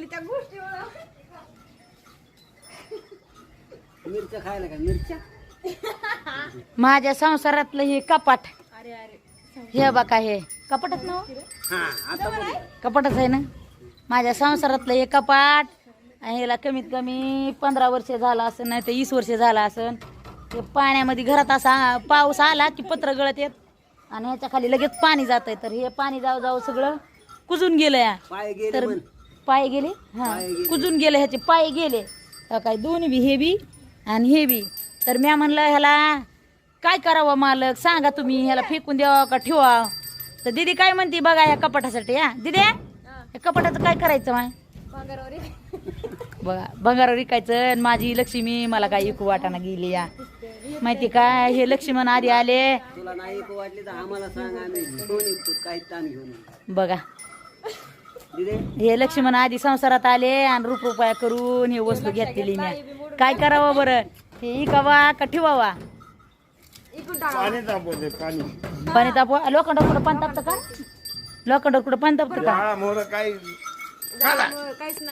गेली त्या गोष्टीवर. मिरच्या खायला का? मिरच्या? माझ्या संसारातलं हे कपाट. अरे अरे. हे बघा हे. कपाटच ना. कपाटच आहे ना? माझ्या संसारातलं हे कपाट. आणि ह्याला कमीत कमी पंधरा वर्ष झालं असेल नाही तर वीस वर्ष झालं असेल ते पाण्यामध्ये घरात असा पाऊस आला की पत्र गळत येत. आणि ह्याच्या खाली लगेच पाणी जात आहे तर हे पाणी जाऊ जाऊ सगळं कुजून गेलं या. पाय गेले तर पाय गेले? हा. कुजून गेले ह्याचे पाय गेले. काय दोन्ही बी हे बी आणि हे बी. तर म्या म्हणलं ह्याला काय करावं मालक? सांगा तुम्ही ह्याला फेकून द्यावं का ठेवा तर दीदी काय म्हणते बघा ह्या कपाटासाठी हा. दिदी या कपाटाचं काय करायचं माय. बघा भंगार विकायचं आणि माझी लक्ष्मी मला काय इकू वाटाना गेली या माहिती काय हे लक्ष्मण आधी आले. तुला नाही एक वाटली तर आम्हाला सांग आम्ही. घेऊन येतो काही ताण घेऊन येऊ. बघा. हे लक्ष्मण आधी संसारात आले आणि रूप रुपया करून हे वस्तू घेतलेली मी काय करावं बरं? हे इकावा का ठेवावा? पाणी तापवते पाणी. पाणी तापवा. लोखंड कुठं पाणी तापतं का? लोखंड कुठं पाणी तापतं का? मोहर काही त्यामुळं काहीच नाही.